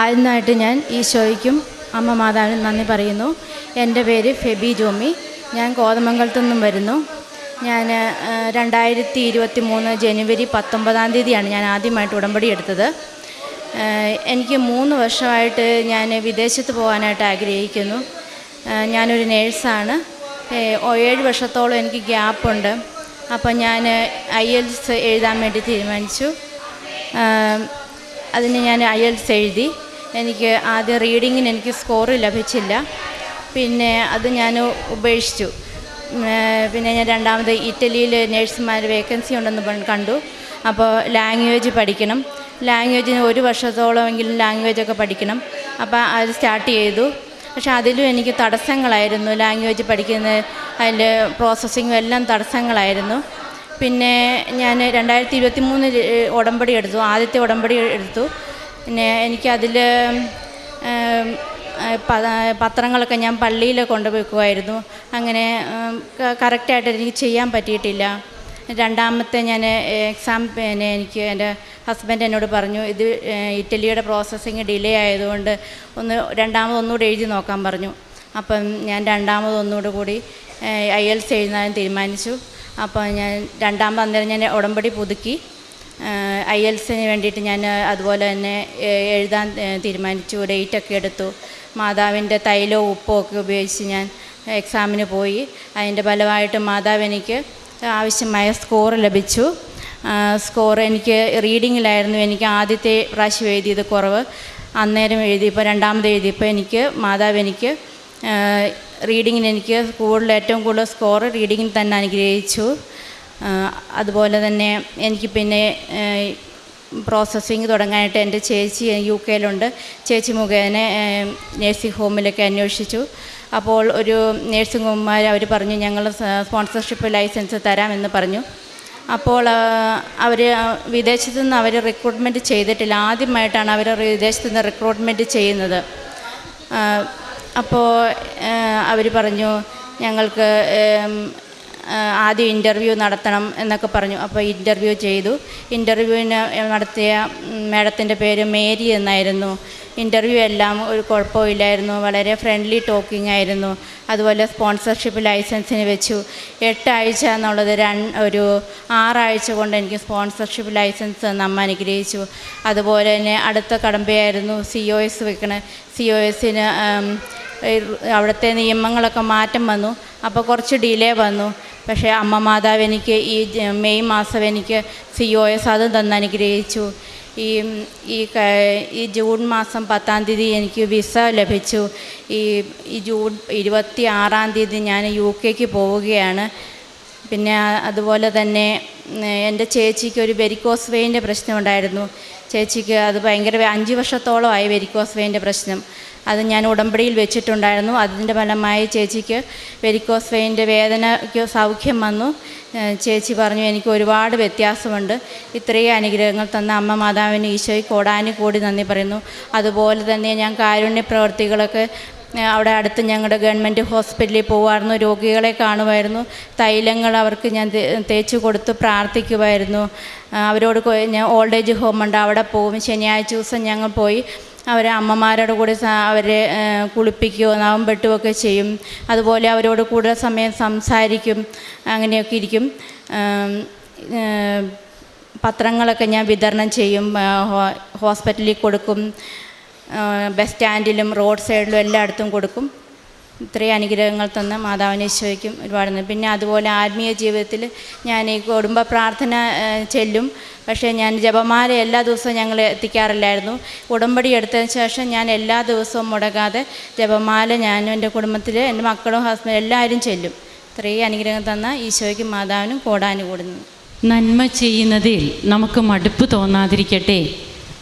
ആദ്യമായിട്ട് ഞാൻ ഈശോയ്ക്കും അമ്മ മാതാവിനും നന്ദി പറയുന്നു. എന്റെ പേര് ഫെബി ജോമി. ഞാൻ കോതമംഗലത്തു നിന്നും വരുന്നു. ഞാൻ രണ്ടായിരത്തി ഇരുപത്തി മൂന്ന് ജനുവരി പത്തൊമ്പതാം തീയതിയാണ് ഞാൻ ആദ്യമായിട്ട് ഉടമ്പടി എടുത്തത്. എനിക്ക് മൂന്ന് വർഷമായിട്ട് ഞാൻ വിദേശത്ത് പോകാനായിട്ട് ആഗ്രഹിക്കുന്നു. ഞാനൊരു നേഴ്സാണ്. ഏഴ് വർഷത്തോളം എനിക്ക് ഗ്യാപ്പുണ്ട്. അപ്പം ഞാൻ ഐ എൽസ് എഴുതാൻ വേണ്ടി തീരുമാനിച്ചു. അതിന് ഞാൻ ഐ എൽസ് എഴുതി. എനിക്ക് ആദ്യം റീഡിങ്ങിന് എനിക്ക് സ്കോർ ലഭിച്ചില്ല. പിന്നെ അത് ഞാൻ ഉപേക്ഷിച്ചു. പിന്നെ ഞാൻ രണ്ടാമത് ഇറ്റലിയിൽ നേഴ്സുമാർ വേക്കൻസി ഉണ്ടെന്ന് കണ്ടു. അപ്പോൾ ലാംഗ്വേജ് പഠിക്കണം. ലാംഗ്വേജിന് ഒരു വർഷത്തോളമെങ്കിലും ലാംഗ്വേജൊക്കെ പഠിക്കണം. അപ്പോൾ അത് സ്റ്റാർട്ട് ചെയ്തു. പക്ഷേ അതിലും എനിക്ക് തടസ്സങ്ങളായിരുന്നു. ലാംഗ്വേജ് പഠിക്കുന്ന അതിന്റെ പ്രോസസ്സിങ്ങും എല്ലാം തടസ്സങ്ങളായിരുന്നു. പിന്നെ ഞാൻ രണ്ടായിരത്തി ഇരുപത്തി മൂന്ന് ഉടമ്പടി എടുത്തു. ആദ്യത്തെ ഉടമ്പടി എടുത്തു. പിന്നെ എനിക്കതിൽ പത്രങ്ങളൊക്കെ ഞാൻ പള്ളിയിൽ കൊണ്ടുപോയിക്കുമായിരുന്നു അങ്ങനെ കറക്റ്റായിട്ട് എനിക്ക് ചെയ്യാൻ പറ്റിയിട്ടില്ല. രണ്ടാമത്തെ ഞാൻ എക്സാം പിന്നെ എനിക്ക് എന്റെ ഹസ്ബൻഡ് എന്നോട് പറഞ്ഞു ഇത് ഇറ്റലിയുടെ പ്രോസസ്സിങ് ഡിലേ ആയതുകൊണ്ട് ഒന്ന് രണ്ടാമത് ഒന്നുകൂടി എഴുതി നോക്കാൻ പറഞ്ഞു. അപ്പം ഞാൻ രണ്ടാമത് ഒന്നുകൂടി കൂടി ഐ എൽസ് എഴുതാൻ തീരുമാനിച്ചു. അപ്പോൾ ഞാൻ രണ്ടാമത് അന്നേരം ഞാൻ ഉടമ്പടി പുതുക്കി. ഐ എൽസിന് വേണ്ടിയിട്ട് ഞാൻ അതുപോലെ തന്നെ എഴുതാൻ തീരുമാനിച്ചു. ഡേറ്റൊക്കെ എടുത്തു. മാതാവിന്റെ തൈലോ ഉപ്പോ ഒക്കെ ഉപയോഗിച്ച് ഞാൻ എക്സാമിന് പോയി. അതിന്റെ ഫലമായിട്ട് മാതാവ് എനിക്ക് ആവശ്യമായ സ്കോർ ലഭിച്ചു. സ്കോർ എനിക്ക് റീഡിങ്ങിലായിരുന്നു എനിക്ക് ആദ്യത്തെ പ്രാവശ്യം എഴുതിയത് കുറവ്. അന്നേരം എഴുതിയപ്പോൾ രണ്ടാമത് എഴുതിയപ്പോൾ എനിക്ക് മാതാവ് എനിക്ക് റീഡിങ്ങിന് എനിക്ക് കൂടുതൽ ഏറ്റവും കൂടുതൽ സ്കോർ റീഡിങ്ങിൽ തന്നെ അനുഗ്രഹിച്ചു. അതുപോലെ തന്നെ എനിക്ക് പിന്നെ പ്രോസസ്സിങ് തുടങ്ങാനായിട്ട് എന്റെ ചേച്ചി യു കെയിലുണ്ട്. ചേച്ചി മുഖേന നേഴ്സിംഗ് ഹോമിലൊക്കെ അന്വേഷിച്ചു. അപ്പോൾ ഒരു നേഴ്സിംഗ് ഹോമുമാർ അവർ പറഞ്ഞു ഞങ്ങൾ സ്പോൺസർഷിപ്പ് ലൈസൻസ് തരാമെന്ന് പറഞ്ഞു. അപ്പോൾ അവർ വിദേശത്തു നിന്ന് അവർ റിക്രൂട്ട്മെന്റ് ചെയ്തിട്ടില്ല. ആദ്യമായിട്ടാണ് അവർ വിദേശത്തു നിന്ന് റിക്രൂട്ട്മെന്റ് ചെയ്യുന്നത്. അപ്പോൾ അവർ പറഞ്ഞു ഞങ്ങൾക്ക് ആദ്യം ഇന്റർവ്യൂ നടത്തണം എന്നൊക്കെ പറഞ്ഞു. അപ്പോൾ ഇന്റർവ്യൂ ചെയ്തു. ഇന്റർവ്യൂവിന് നടത്തിയ മാഡത്തിന്റെ പേര് മേരി എന്നായിരുന്നു. ഇന്റർവ്യൂ എല്ലാം ഒരു കുഴപ്പമില്ലായിരുന്നു വളരെ ഫ്രണ്ട്ലി ടോക്കിംഗ് ആയിരുന്നു. അതുപോലെ സ്പോൺസർഷിപ്പ് ലൈസൻസിന് വെച്ചു. എട്ടാഴ്ച എന്നുള്ളത് രണ്ട് ഒരു ആറാഴ്ച കൊണ്ട് എനിക്ക് സ്പോൺസർഷിപ്പ് ലൈസൻസ് നമ്മ അനുഗ്രഹിച്ചു. അതുപോലെ തന്നെ അടുത്ത കടമ്പയായിരുന്നു സി ഒ എസ് വെക്കണ. സി ഒ എസിന് അവിടുത്തെ നിയമങ്ങളൊക്കെ മാറ്റം വന്നു. അപ്പോൾ കുറച്ച് ഡിലേ വന്നു. പക്ഷേ അമ്മ മാതാവ് എനിക്ക് ഈ മെയ് മാസം എനിക്ക് സി ഒ എസ് അത് തന്ന് അനുഗ്രഹിച്ചു. ഈ ഈ ഈ ജൂൺ മാസം പത്താം തീയതി എനിക്ക് വിസ ലഭിച്ചു. ഈ ഈ ജൂൺ ഇരുപത്തി ആറാം തീയതി ഞാൻ യു കെക്ക് പോവുകയാണ്. പിന്നെ അതുപോലെ തന്നെ എന്റെ ചേച്ചിക്ക് ഒരു വെരിക്കോസ് വെയിന്റെ പ്രശ്നമുണ്ടായിരുന്നു. ചേച്ചിക്ക് അത് ഭയങ്കര അഞ്ച് വർഷത്തോളമായി വെരിക്കോസ് വെയിന്റെ പ്രശ്നം. അത് ഞാൻ ഉടമ്പടിയിൽ വെച്ചിട്ടുണ്ടായിരുന്നു. അതിന്റെ ഫലമായി ചേച്ചിക്ക് വെരിക്കോസ് വെയിന്റെ വേദനയ്ക്ക് സൗഖ്യം വന്നു. ചേച്ചി പറഞ്ഞു എനിക്ക് ഒരുപാട് വ്യത്യാസമുണ്ട്. ഇത്രയും അനുഗ്രഹങ്ങൾ തന്ന അമ്മ മാതാവിന് ഈശോയ്ക്ക് ഓടാനും കൂടി നന്ദി പറയുന്നു. അതുപോലെ തന്നെ ഞാൻ കാരുണ്യ പ്രവർത്തികളൊക്കെ അവിടെ അടുത്ത് ഞങ്ങളുടെ ഗവൺമെന്റ് ഹോസ്പിറ്റലിൽ പോകുമായിരുന്നു രോഗികളെ കാണുമായിരുന്നു. തൈലങ്ങൾ അവർക്ക് ഞാൻ തേച്ച് കൊടുത്ത് പ്രാർത്ഥിക്കുമായിരുന്നു. അവരോട് ഞാൻ ഓൾഡ് ഏജ് ഹോമുണ്ട്. അവിടെ പോകും ശനിയാഴ്ച ദിവസം ഞങ്ങൾ പോയി അവരെ അമ്മമാരോട് കൂടി അവരെ കുളിപ്പിക്കുകയോ നാവും വെട്ടുകയൊക്കെ ചെയ്യും. അതുപോലെ അവരോട് കൂടുതൽ സമയം സംസാരിക്കും. അങ്ങനെയൊക്കെ ഇരിക്കും. പത്രങ്ങളൊക്കെ ഞാൻ വിതരണം ചെയ്യും. ഹോസ്പിറ്റലിൽ കൊടുക്കും. ബസ് സ്റ്റാൻഡിലും റോഡ് സൈഡിലും എല്ലായിടത്തും കൊടുക്കും. ഇത്രയും അനുഗ്രഹങ്ങൾ തന്ന മാതാവിനെ ഈശോയ്ക്കും ഒരുപാട്. പിന്നെ അതുപോലെ ആത്മീയ ജീവിതത്തിൽ ഞാൻ ഈ കുടുംബ പ്രാർത്ഥന ചെല്ലും. പക്ഷേ ഞാൻ ജപമാല എല്ലാ ദിവസവും ഞങ്ങൾ എത്തിക്കാറില്ലായിരുന്നു. ഉടമ്പടി എടുത്തതിന് ശേഷം ഞാൻ എല്ലാ ദിവസവും മുടങ്ങാതെ ജപമാല ഞാനും എന്റെ കുടുംബത്തിൽ എന്റെ മക്കളും ഹസ്ബൻഡ് എല്ലാവരും ചെല്ലും. ഇത്രയും അനുഗ്രഹം തന്ന ഈശോയ്ക്കും മാതാവിനും കൂടാനും കൂടുന്നു നന്മ ചെയ്യുന്നതിൽ നമുക്ക് മടുപ്പ് തോന്നാതിരിക്കട്ടെ.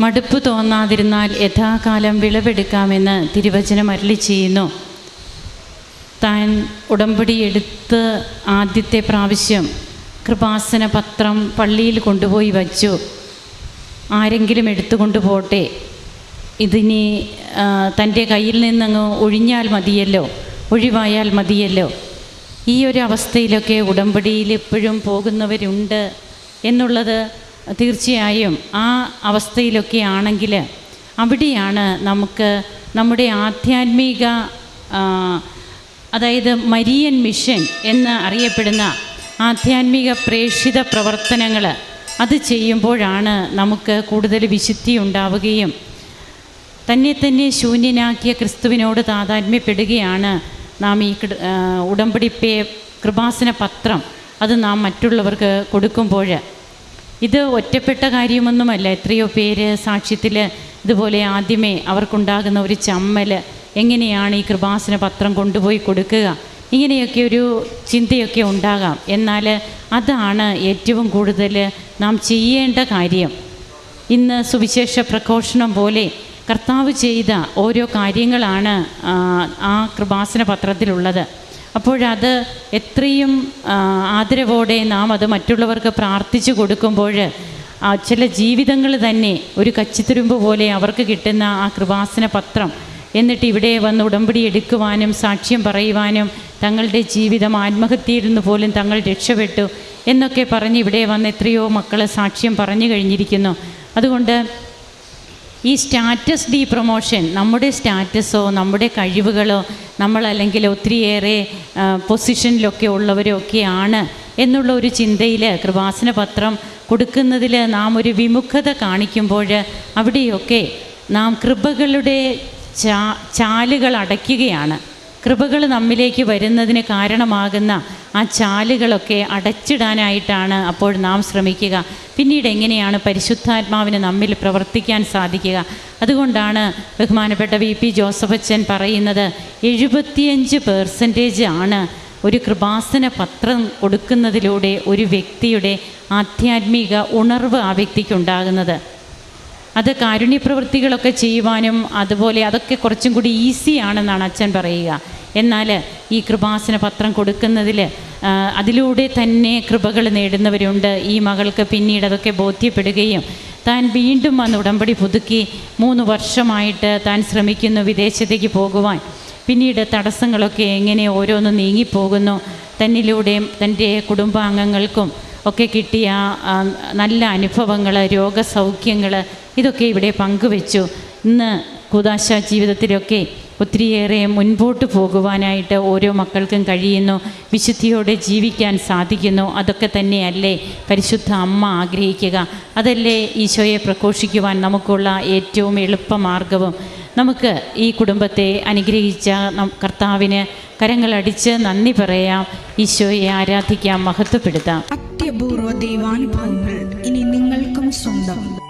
മടുപ്പ് തോന്നാതിരുന്നാൽ യഥാകാലം വിളവെടുക്കാമെന്ന് തിരുവചനം അരളി ചെയ്യുന്നു. താൻ ഉടമ്പടി എടുത്ത് ആദ്യത്തെ പ്രാവശ്യം കൃപാസന പത്രം പള്ളിയിൽ കൊണ്ടുപോയി വച്ചു. ആരെങ്കിലും എടുത്തുകൊണ്ട് പോട്ടെ. ഇതിനി തന്റെ കയ്യിൽ നിന്നങ്ങ് ഒഴിഞ്ഞാൽ മതിയല്ലോ. ഒഴിവായാൽ മതിയല്ലോ. ഈ ഒരു അവസ്ഥയിലൊക്കെ ഉടമ്പടിയിൽ എപ്പോഴും പോകുന്നവരുണ്ട് എന്നുള്ളത് തീർച്ചയായും ആ അവസ്ഥയിലൊക്കെ ആണെങ്കിൽ അവിടെയാണ് നമുക്ക് നമ്മുടെ ആധ്യാത്മിക അതായത് മരിയൻ മിഷൻ എന്ന് അറിയപ്പെടുന്ന ആധ്യാത്മിക പ്രേക്ഷിത പ്രവർത്തനങ്ങൾ അത് ചെയ്യുമ്പോഴാണ് നമുക്ക് കൂടുതൽ വിശുദ്ധി ഉണ്ടാവുകയും തന്നെ തന്നെ ശൂന്യനാക്കിയ ക്രിസ്തുവിനോട് താതാത്മ്യപ്പെടുകയാണ് നാം ഈ ഉടമ്പടി പേ കൃപാസന പത്രം അത് നാം മറ്റുള്ളവർക്ക് കൊടുക്കുമ്പോൾ. ഇത് ഒറ്റപ്പെട്ട കാര്യമൊന്നുമല്ല. എത്രയോ പേര് സാക്ഷ്യത്തിൽ ഇതുപോലെ ആദ്യമേ അവർക്കുണ്ടാകുന്ന ഒരു ചമ്മൽ എങ്ങനെയാണ് ഈ കൃപാസന പത്രം കൊണ്ടുപോയി കൊടുക്കുക? ഇങ്ങനെയൊക്കെ ഒരു ചിന്തയൊക്കെ ഉണ്ടാകാം. എന്നാൽ അതാണ് ഏറ്റവും കൂടുതൽ നാം ചെയ്യേണ്ട കാര്യം. ഇന്ന് സുവിശേഷ പ്രഘോഷണം പോലെ കർത്താവ് ചെയ്ത ഓരോ കാര്യങ്ങളാണ് ആ, കൃപാസന പത്രത്തിലുള്ളത്. അപ്പോഴത് എത്രയും ആദരവോടെ നാം അത് മറ്റുള്ളവർക്ക് പ്രാർത്ഥിച്ചു കൊടുക്കുമ്പോൾ ചില ജീവിതങ്ങൾ തന്നെ ഒരു കച്ചിത്തുരുമ്പ് പോലെ അവർക്ക് കിട്ടുന്ന ആ കൃപാസന പത്രം എന്നിട്ട് ഇവിടെ വന്ന് ഉടമ്പടി എടുക്കുവാനും സാക്ഷ്യം പറയുവാനും തങ്ങളുടെ ജീവിതം ആത്മഹത്യയിൽ നിന്ന് പോലും തങ്ങൾ രക്ഷപ്പെട്ടു എന്നൊക്കെ പറഞ്ഞ് ഇവിടെ വന്ന് എത്രയോ മക്കൾ സാക്ഷ്യം പറഞ്ഞു കഴിഞ്ഞിരിക്കുന്നു. അതുകൊണ്ട് ഈ സ്റ്റാറ്റസ് ഡി പ്രൊമോഷൻ നമ്മുടെ സ്റ്റാറ്റസോ നമ്മുടെ കഴിവുകളോ നമ്മളല്ലെങ്കിൽ ഒത്തിരിയേറെ പൊസിഷനിലൊക്കെ ഉള്ളവരൊക്കെയാണ് എന്നുള്ള ഒരു ചിന്തയിൽ കൃപാസന പത്രം കൊടുക്കുന്നതിൽ നാം ഒരു വിമുഖത കാണിക്കുമ്പോൾ അവിടെയൊക്കെ നാം കൃപകളുടെ ചാ ചാലുകൾ അടയ്ക്കുകയാണ്. കൃപകൾ നമ്മിലേക്ക് വരുന്നതിന് കാരണമാകുന്ന ആ ചാലുകളൊക്കെ അടച്ചിടാനായിട്ടാണ് അപ്പോൾ നാം ശ്രമിക്കുക. പിന്നീട് എങ്ങനെയാണ് പരിശുദ്ധാത്മാവിന് നമ്മിൽ പ്രവർത്തിക്കാൻ സാധിക്കുക? അതുകൊണ്ടാണ് ബഹുമാനപ്പെട്ട വി പി ജോസഫ് അച്ഛൻ പറയുന്നത് എഴുപത്തിയഞ്ച് പേഴ്സന്റേജ് ആണ് ഒരു കൃപാസന പത്രം കൊടുക്കുന്നതിലൂടെ ഒരു വ്യക്തിയുടെ ആധ്യാത്മിക ഉണർവ് ആ വ്യക്തിക്കുണ്ടാകുന്നത് അത് കാരുണ്യപ്രവൃത്തികളൊക്കെ ചെയ്യുവാനും അതുപോലെ അതൊക്കെ കുറച്ചും കൂടി ഈസി ആണെന്നാണ് അച്ഛൻ പറയുക. എന്നാൽ ഈ കൃപാസന പത്രം കൊടുക്കുന്നതിൽ അതിലൂടെ തന്നെ കൃപകൾ നേടുന്നവരുണ്ട്. ഈ മകൾക്ക് പിന്നീട് അതൊക്കെ ബോധ്യപ്പെടുകയും താൻ വീണ്ടും വന്ന് ഉടമ്പടി പുതുക്കി മൂന്ന് വർഷമായിട്ട് താൻ ശ്രമിക്കുന്നു വിദേശത്തേക്ക് പോകുവാൻ. പിന്നീട് തടസ്സങ്ങളൊക്കെ എങ്ങനെ ഓരോന്ന് നീങ്ങിപ്പോകുന്നു. തന്നിലൂടെയും തന്റെ കുടുംബാംഗങ്ങൾക്കും ഒക്കെ കിട്ടിയ നല്ല അനുഭവങ്ങൾ രോഗസൗഖ്യങ്ങൾ ഇതൊക്കെ ഇവിടെ പങ്കുവെച്ചു. ഇന്ന് കുദാശ ജീവിതത്തിലൊക്കെ ഒത്തിരിയേറെ മുൻപോട്ട് പോകുവാനായിട്ട് ഓരോ മക്കൾക്കും കഴിയുന്നു. വിശുദ്ധിയോടെ ജീവിക്കാൻ സാധിക്കുന്നു. അതൊക്കെ തന്നെയല്ലേ പരിശുദ്ധ അമ്മ ആഗ്രഹിക്കുക. അതല്ലേ ഈശോയെ പ്രഘോഷിക്കുവാൻ നമുക്കുള്ള ഏറ്റവും എളുപ്പമാർഗവും നമുക്ക് ഈ കുടുംബത്തെ അനുഗ്രഹിച്ച കർത്താവിന് കരങ്ങളടിച്ച് നന്ദി പറയാം. ഈശോയെ ആരാധിക്കാം മഹത്വപ്പെടുത്താം. അത്യപൂർവ ദൈവാനുഭവങ്ങൾ ഇനി നിങ്ങൾക്കും സ്വന്തം.